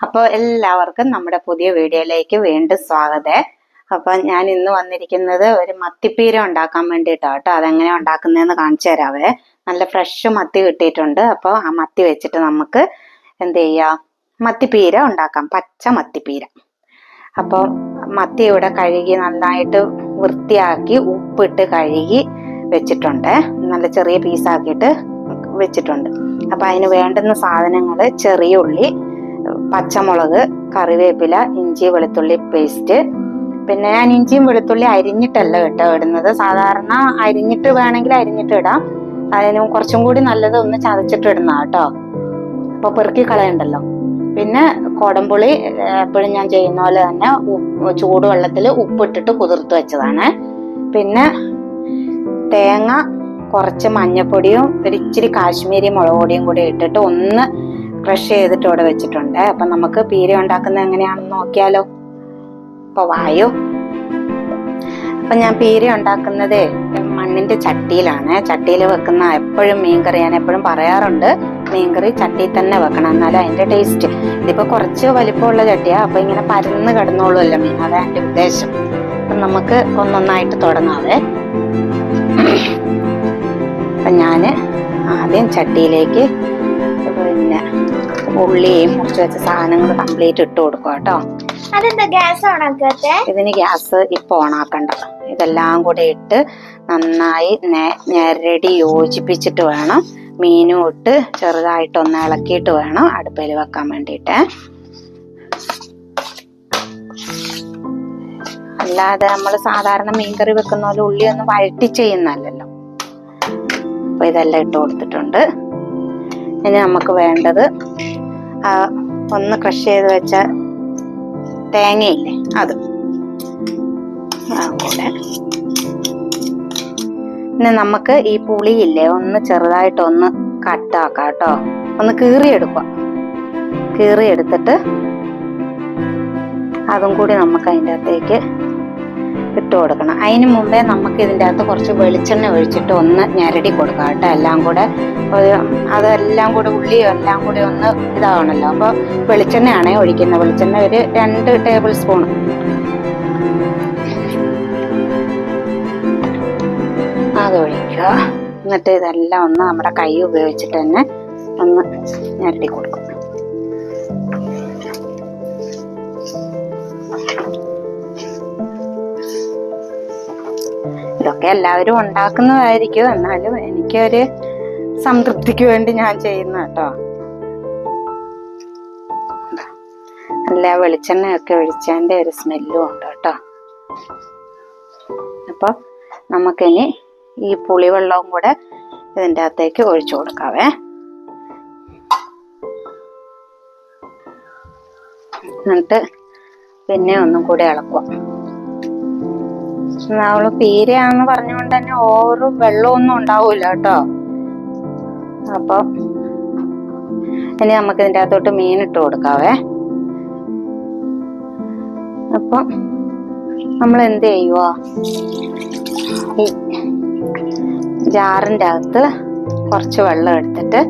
അപ്പോൾ എല്ലാവർക്കും നമ്മുടെ പുതിയ വീഡിയോയിലേക്ക് വീണ്ടും സ്വാഗതം. അപ്പൊ ഞാൻ ഇന്ന് വന്നിരിക്കുന്നത് ഒരു മത്തിപ്പീര ഉണ്ടാക്കാൻ വേണ്ടിയിട്ടാണ് കേട്ടോ. അതെങ്ങനെ ഉണ്ടാക്കുന്നതെന്ന് കാണിച്ചു തരാവേ നല്ല ഫ്രഷ് മത്തി കിട്ടിയിട്ടുണ്ട്. അപ്പോൾ ആ മത്തി വെച്ചിട്ട് നമുക്ക് എന്ത് ചെയ്യാം? മത്തിപ്പീര ഉണ്ടാക്കാം. പച്ച മത്തിപ്പീര. അപ്പോൾ മത്തി ഇവിടെ കഴുകി നന്നായിട്ട് വൃത്തിയാക്കി ഉപ്പിട്ട് കഴുകി വെച്ചിട്ടുണ്ട്. നല്ല ചെറിയ പീസാക്കിയിട്ട് വെച്ചിട്ടുണ്ട്. അപ്പൊ അതിന് വേണ്ടുന്ന സാധനങ്ങൾ ചെറിയ ഉള്ളി പച്ചമുളക് കറിവേപ്പില ഇഞ്ചി വെളുത്തുള്ളി പേസ്റ്റ് പിന്നെ ഞാൻ ഇഞ്ചിയും വെളുത്തുള്ളി അരിഞ്ഞിട്ടല്ല കേട്ടോ ഇടുന്നത്. സാധാരണ അരിഞ്ഞിട്ട് വേണമെങ്കിൽ അരിഞ്ഞിട്ട് ഇടാം. അതിന് കുറച്ചും കൂടി നല്ലത് ഒന്ന് ചതച്ചിട്ട് ഇടുന്ന കേട്ടോ. അപ്പൊ പെറുക്കി കളയണ്ടല്ലോ. പിന്നെ കൊടംപുളി എപ്പോഴും ഞാൻ ചെയ്യുന്ന പോലെ തന്നെ ചൂടുവെള്ളത്തിൽ ഉപ്പിട്ടിട്ട് കുതിർത്ത് വെച്ചതാണ്. പിന്നെ തേങ്ങ കുറച്ച് മഞ്ഞപ്പൊടിയും ഒരു ഇച്ചിരി കാശ്മീരി മുളക് പൊടിയും കൂടി ഇട്ടിട്ട് ഒന്ന് ക്രഷ് ചെയ്തിട്ട് ഇവിടെ വെച്ചിട്ടുണ്ട്. അപ്പൊ നമുക്ക് പീര ഉണ്ടാക്കുന്നത് എങ്ങനെയാണെന്ന് നോക്കിയാലോ. അപ്പൊ വായോ. അപ്പൊ ഞാൻ പീര ഉണ്ടാക്കുന്നത് മണ്ണിന്റെ ചട്ടിയിലാണ്. ചട്ടിയിൽ വെക്കുന്ന എപ്പോഴും മീൻകറി ഞാൻ എപ്പോഴും പറയാറുണ്ട് മീൻകറി ചട്ടിയിൽ തന്നെ വെക്കണം. എന്നാലും അതിന്റെ ടേസ്റ്റ് ഇതിപ്പോ കുറച്ച് വലിപ്പമുള്ള ചട്ടിയാ അപ്പൊ ഇങ്ങനെ പരന്ന് കിടന്നോളുമല്ലോ മീൻ. അതാ എന്റെ ഉദ്ദേശം. അപ്പൊ നമുക്ക് ഒന്നൊന്നായിട്ട് തുടങ്ങാവേ. അപ്പൊ ഞാൻ ആദ്യം ചട്ടിയിലേക്ക് പിന്നെ ഉള്ളിയും മുറിച്ച് വെച്ച സാധനങ്ങൾ കംപ്ലീറ്റ് ഇട്ട് കൊടുക്കുക കേട്ടോ. അതെന്താ ഗ്യാസ് ഓണാക്കാത്തെ ഇതിന് ഗ്യാസ് ഇപ്പൊ ഓണാക്കണ്ട ഇതെല്ലാം കൂടെ ഇട്ട് നന്നായി ഞെരടി യോജിപ്പിച്ചിട്ട് വേണം. മീനും ഇട്ട് ചെറുതായിട്ട് ഒന്ന് ഇളക്കിയിട്ട് വേണം അടുപ്പിൽ വെക്കാൻ വേണ്ടിയിട്ട്. അല്ലാതെ നമ്മൾ സാധാരണ മീൻകറി വെക്കുന്ന പോലെ ഉള്ളി ഒന്ന് വഴറ്റി ചെയ്യുന്നല്ലോ അപ്പൊ ഇതെല്ലാം ഇട്ട് കൊടുത്തിട്ടുണ്ട്. ഇനി നമുക്ക് വേണ്ടത് ഒന്ന് ക്രഷ് ചെയ്ത് വെച്ച തേങ്ങയില്ലേ അത്. കൂടെ പിന്നെ നമുക്ക് ഈ പുളിയില്ലേ ഒന്ന് ചെറുതായിട്ട് ഒന്ന് കട്ടാക്കാം കേട്ടോ. ഒന്ന് കീറിയെടുക്കുക. കീറിയെടുത്തിട്ട് അതും കൂടി നമുക്ക് അതിന്റെ അകത്തേക്ക് ഇട്ട് കൊടുക്കണം. അതിന് മുമ്പേ നമുക്ക് ഇതിന്റെ അകത്ത് കുറച്ച് വെളിച്ചെണ്ണ ഒഴിച്ചിട്ട് ഒന്ന് ഞരടി കൊടുക്കാം കേട്ടോ. എല്ലാം കൂടെ അതെല്ലാം കൂടെ ഉള്ളി എല്ലാം കൂടെ ഒന്ന് ഇതാവണല്ലോ. അപ്പോൾ വെളിച്ചെണ്ണയാണ് ഒഴിക്കുന്നത്. വെളിച്ചെണ്ണ ഒരു രണ്ട് ടേബിൾ സ്പൂൺ. അത് ഒഴിക്കുക. എന്നിട്ട് ഇതെല്ലാം ഒന്ന് നമ്മുടെ കൈ ഉപയോഗിച്ചിട്ട് തന്നെ ഒന്ന് ഞെരടി കൊടുക്കും. ഇതൊക്കെ എല്ലാവരും ഉണ്ടാക്കുന്നതായിരിക്കും. എന്നാലും എനിക്കൊരു സംതൃപ്തിക്ക് വേണ്ടി ഞാൻ ചെയ്യുന്ന കേട്ടോ. നല്ല വെളിച്ചെണ്ണയൊക്കെ ഒഴിച്ചതിന്റെ ഒരു സ്മെല്ലും ഉണ്ട് കേട്ടോ. അപ്പൊ നമുക്കിനി ഈ പുളിവെള്ളവും കൂടെ ഇതിന്റെ അകത്തേക്ക് ഒഴിച്ചു കൊടുക്കാവേ. എന്നിട്ട് പിന്നെ ഒന്നും കൂടെ ഇളക്കുക. നമ്മൾ പേരെയാന്ന് പറഞ്ഞുകൊണ്ട് തന്നെ ഓരോ വെള്ളമൊന്നും ഉണ്ടാവൂല കേട്ടോ. അപ്പൊ ഇനി നമുക്ക് ഇതിന്റെ അകത്തോട്ട് മീൻ ഇട്ട് കൊടുക്കാവേ. അപ്പൊ നമ്മൾ എന്ത് ചെയ്യുവോ? ഈ ജാറിന്റെ അകത്ത് കുറച്ച് വെള്ളം എടുത്തിട്ട്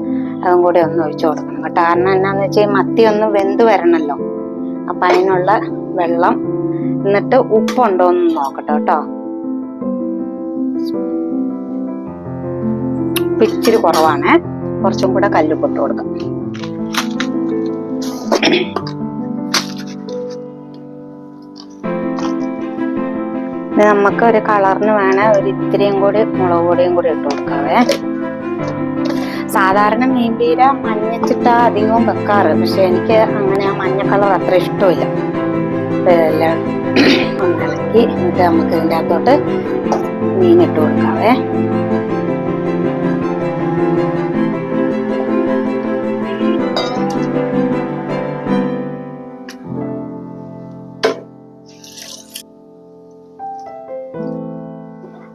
അതും കൂടി ഒന്ന് ഒഴിച്ചു കൊടുക്കണം കാരണം എന്നാന്ന് വെച്ചാൽ മത്തി ഒന്ന് വെന്ത് വരണല്ലോ. അപ്പൊ അതിനുള്ള വെള്ളം എന്നിട്ട് ഉപ്പുണ്ടോ എന്ന് നോക്കട്ടെ കേട്ടോ. ഇച്ചിരി കുറവാണ്. കുറച്ചും കൂടെ കല്ല് പൊട്ട് കൊടുക്കാം നമുക്ക് ഒരു കളറിന് വേണേ ഒരു ഇത്തിരിയും കൂടി മുളക് പൊടിയും കൂടി ഇട്ട് കൊടുക്കാവേ. സാധാരണ മീൻപീര മഞ്ഞച്ചിട്ടാ അധികവും വെക്കാറ്. പക്ഷെ എനിക്ക് അങ്ങനെ ആ മഞ്ഞ കളർ അത്ര ഇഷ്ടമില്ല. ഇതെല്ലാം ഒന്നിളക്കി എന്നിട്ട് നമുക്ക് ഇതിന്റെ അകത്തോട്ട് മീനിട്ട് കൊടുക്കാവേ.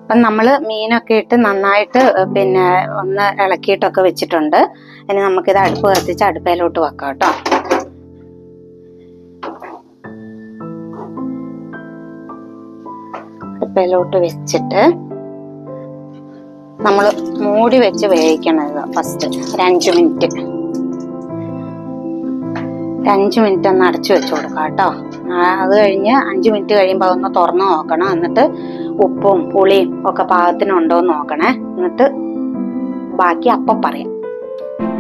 അപ്പം നമ്മൾ മീനൊക്കെ ഇട്ട് നന്നായിട്ട് പിന്നെ ഒന്ന് ഇളക്കിയിട്ടൊക്കെ വെച്ചിട്ടുണ്ട്. ഇനി നമുക്കിത് അടുപ്പ് കത്തിച്ച് അടുപ്പയിലോട്ട് വെക്കാം കേട്ടോ. അടുപ്പയിലോട്ട് വെച്ചിട്ട് നമ്മൾ മൂടി വെച്ച് വേവിക്കണം ഫസ്റ്റ് ഒരു അഞ്ച് മിനിറ്റ് ഒരു അഞ്ച് മിനിറ്റ് ഒന്ന് അടച്ചു വെച്ച് കൊടുക്കാം കേട്ടോ. അത് കഴിഞ്ഞ് അഞ്ച് മിനിറ്റ് കഴിയുമ്പോൾ ഒന്ന് തുറന്നു നോക്കണം. എന്നിട്ട് ഉപ്പും പുളിയും ഒക്കെ പാകത്തിനുണ്ടോ എന്ന് നോക്കണേ. എന്നിട്ട് ബാക്കി അപ്പം പറയാം.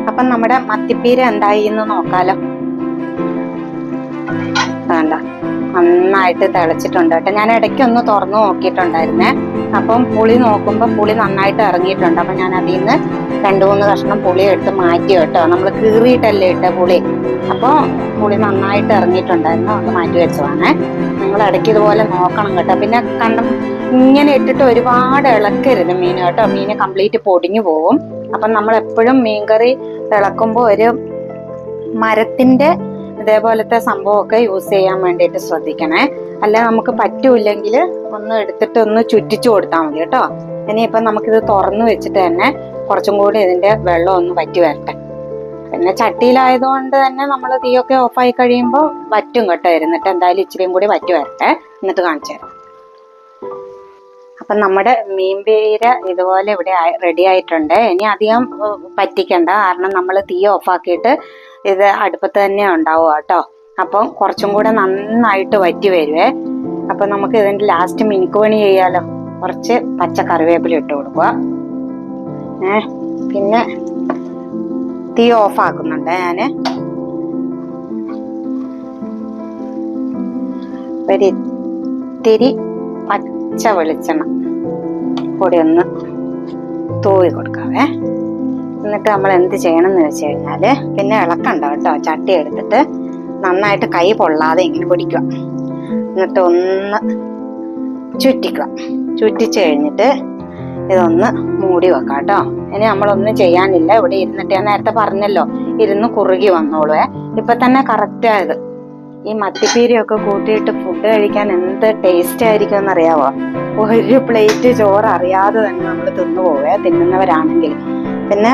അപ്പം നമ്മുടെ മത്തിപ്പീര എന്തായി എന്ന് നോക്കാലോ. വേണ്ട. നന്നായിട്ട് തിളച്ചിട്ടുണ്ട് കേട്ടോ. ഞാൻ ഇടയ്ക്ക് ഒന്ന് തുറന്നു നോക്കിയിട്ടുണ്ടായിരുന്നേ. അപ്പം പുളി നോക്കുമ്പോൾ പുളി നന്നായിട്ട് ഇറങ്ങിയിട്ടുണ്ട്. അപ്പം ഞാൻ അതിൽ നിന്ന് രണ്ട് മൂന്ന് കഷ്ണം പുളി എടുത്ത് മാറ്റി കേട്ടോ. നമ്മൾ കീറിയിട്ടല്ലേ ഇട്ട പുളി. അപ്പോൾ പുളി നന്നായിട്ട് ഇറങ്ങിയിട്ടുണ്ടായിരുന്നു. അത് മാറ്റി വെച്ചതാണേ. നിങ്ങൾ ഇടയ്ക്ക് ഇതുപോലെ നോക്കണം കേട്ടോ. പിന്നെ കണ്ടം ഇങ്ങനെ ഇട്ടിട്ട് ഒരുപാട് ഇളക്കരുത് മീൻ കേട്ടോ. മീൻ കംപ്ലീറ്റ് പൊടിഞ്ഞു പോകും അപ്പം നമ്മൾ എപ്പോഴും മീൻകറി ഇളക്കുമ്പോൾ ഒരു മരത്തിന്റെ ഇതേപോലത്തെ സംഭവമൊക്കെ യൂസ് ചെയ്യാൻ വേണ്ടിയിട്ട് ശ്രദ്ധിക്കണേ. അല്ല നമുക്ക് പറ്റൂല്ലെങ്കിൽ ഒന്ന് എടുത്തിട്ട് ഒന്ന് ചുറ്റിച്ചു കൊടുത്താൽ മതി കേട്ടോ. ഇനിയിപ്പം നമുക്കിത് തുറന്നു വെച്ചിട്ട് തന്നെ കുറച്ചും കൂടി ഇതിന്റെ വെള്ളം ഒന്ന് വറ്റി വരട്ടെ. പിന്നെ ചട്ടിയിലായതുകൊണ്ട് തന്നെ നമ്മൾ തീയൊക്കെ ഓഫായി കഴിയുമ്പോൾ വറ്റും കേട്ടോ ഇരുന്നിട്ട്. എന്തായാലും ഇച്ചിരിയും കൂടി വറ്റി വരട്ടെ. എന്നിട്ട് കാണിച്ചു തരാം. അപ്പം നമ്മുടെ മീൻപീര ഇതുപോലെ ഇവിടെ റെഡി ആയിട്ടുണ്ട്. ഇനി അധികം പറ്റിക്കണ്ട. കാരണം നമ്മൾ തീ ഓഫാക്കിയിട്ട് ഇത് അടുപ്പത്ത് തന്നെ ഉണ്ടാവും കേട്ടോ. അപ്പം കുറച്ചും കൂടെ നന്നായിട്ട് വറ്റി വരുവേ. അപ്പം നമുക്ക് ഇതിന്റെ ലാസ്റ്റ് മിനുക്ക് പണി ചെയ്യാലോ. കുറച്ച് പച്ച കറിവേപ്പില ഇട്ട് കൊടുക്കുക. പിന്നെ തീ ഓഫ് ആക്കുന്നുണ്ട് ഞാൻ ഒരിത്തിരി പച്ച വെളിച്ചെണ്ണ കൂടി ഒന്ന് തൂവി കൊടുക്കാവേ എന്നിട്ട് നമ്മൾ എന്ത് ചെയ്യണം എന്ന് വെച്ച് കഴിഞ്ഞാൽ പിന്നെ ഇളക്കണ്ട കേട്ടോ. ചട്ടി എടുത്തിട്ട് നന്നായിട്ട് കൈ പൊള്ളാതെ ഇങ്ങനെ പിടിക്കുക. എന്നിട്ട് ഒന്ന് ചുറ്റിക്കുക. ചുറ്റിച്ച് കഴിഞ്ഞിട്ട് ഇതൊന്ന് മൂടി വെക്കാം കേട്ടോ. ഇനി നമ്മളൊന്നും ചെയ്യാനില്ല. ഇവിടെ ഇരുന്നിട്ട് ഞാൻ നേരത്തെ പറഞ്ഞല്ലോ ഇരുന്ന് കുറുകി വന്നോളൂ. ഇപ്പൊ തന്നെ കറക്റ്റ് ആയത് ഈ മത്തിപ്പീരിയൊക്കെ കൂട്ടിയിട്ട് ഫുഡ് കഴിക്കാൻ എന്ത് ടേസ്റ്റ് ആയിരിക്കും എന്നറിയാവോ ഒരു പ്ലേറ്റ് ചോറ് അറിയാതെ തന്നെ നമ്മൾ തിന്നു പോവേ തിന്നുന്നവരാണെങ്കിൽ. പിന്നെ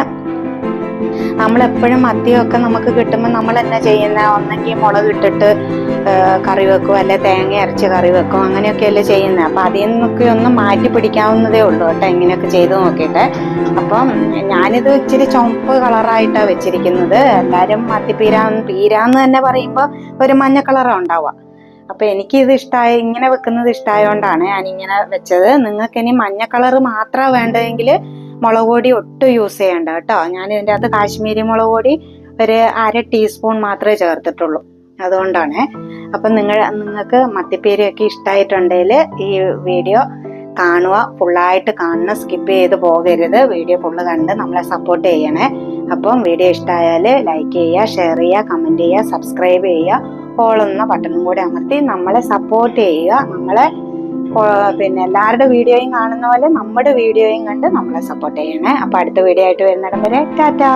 നമ്മളെപ്പോഴും മത്തിയൊക്കെ നമുക്ക് കിട്ടുമ്പോൾ നമ്മൾ എന്നാ ചെയ്യുന്ന? ഒന്നെങ്കിൽ മുളക് ഇട്ടിട്ട് കറി വെക്കും അല്ലെ തേങ്ങ അരച്ച് കറി വെക്കും അങ്ങനെയൊക്കെയല്ലേ ചെയ്യുന്നത് അപ്പം അതിൽ നിന്നൊക്കെ ഒന്ന് മാറ്റി പിടിക്കാവുന്നതേ ഉള്ളൂ കേട്ടോ ഇങ്ങനെയൊക്കെ ചെയ്ത് നോക്കിയിട്ട്. അപ്പം ഞാനിത് ഇച്ചിരി ചുമപ്പ് കളറായിട്ടാണ് വെച്ചിരിക്കുന്നത്. എല്ലാവരും മത്തിപ്പീര പീരാന്ന് തന്നെ പറയുമ്പോൾ ഒരു മഞ്ഞ കളറാണ് ഉണ്ടാവുക. അപ്പൊ എനിക്ക് ഇത് ഇഷ്ടമായ ഇങ്ങനെ വെക്കുന്നത് ഇഷ്ടമായോണ്ടാണ് ഞാൻ ഇങ്ങനെ വെച്ചത്. നിങ്ങൾക്ക് ഇനി മഞ്ഞ കളർ മാത്രമാണ് വേണ്ടതെങ്കിൽ മുളക് പൊടി ഒട്ടും യൂസ് ചെയ്യണ്ട കേട്ടോ. ഞാൻ ഇതിന്റെ അകത്ത് കാശ്മീരി മുളക് പൊടി ഒരു അര ടീസ്പൂൺ മാത്രമേ ചേർത്തിട്ടുള്ളൂ. അതുകൊണ്ടാണ്. അപ്പം നിങ്ങൾ നിങ്ങൾക്ക് മത്തിപ്പേരിയൊക്കെ ഇഷ്ടമായിട്ടുണ്ടെങ്കിൽ ഈ വീഡിയോ കാണുക. ഫുള്ളായിട്ട് കാണുന്ന സ്കിപ്പ് ചെയ്ത് പോകരുത്. വീഡിയോ ഫുള്ള് കണ്ട് നമ്മളെ സപ്പോർട്ട് ചെയ്യണേ. അപ്പം വീഡിയോ ഇഷ്ടമായാൽ ലൈക്ക് ചെയ്യുക ഷെയർ ചെയ്യുക കമന്റ് ചെയ്യുക സബ്സ്ക്രൈബ് ചെയ്യുക. ഫോളോ എന്ന ബട്ടണും കൂടി അമർത്തി നമ്മളെ സപ്പോർട്ട് ചെയ്യുക. നമ്മളെ പിന്നെ എല്ലാവരുടെ വീഡിയോയും കാണുന്ന പോലെ നമ്മുടെ വീഡിയോയും കണ്ട് നമ്മളെ സപ്പോർട്ട് ചെയ്യണേ. അപ്പൊ അടുത്ത വീഡിയോ ആയിട്ട് വരുന്നിടം വരെ ടാറ്റാ!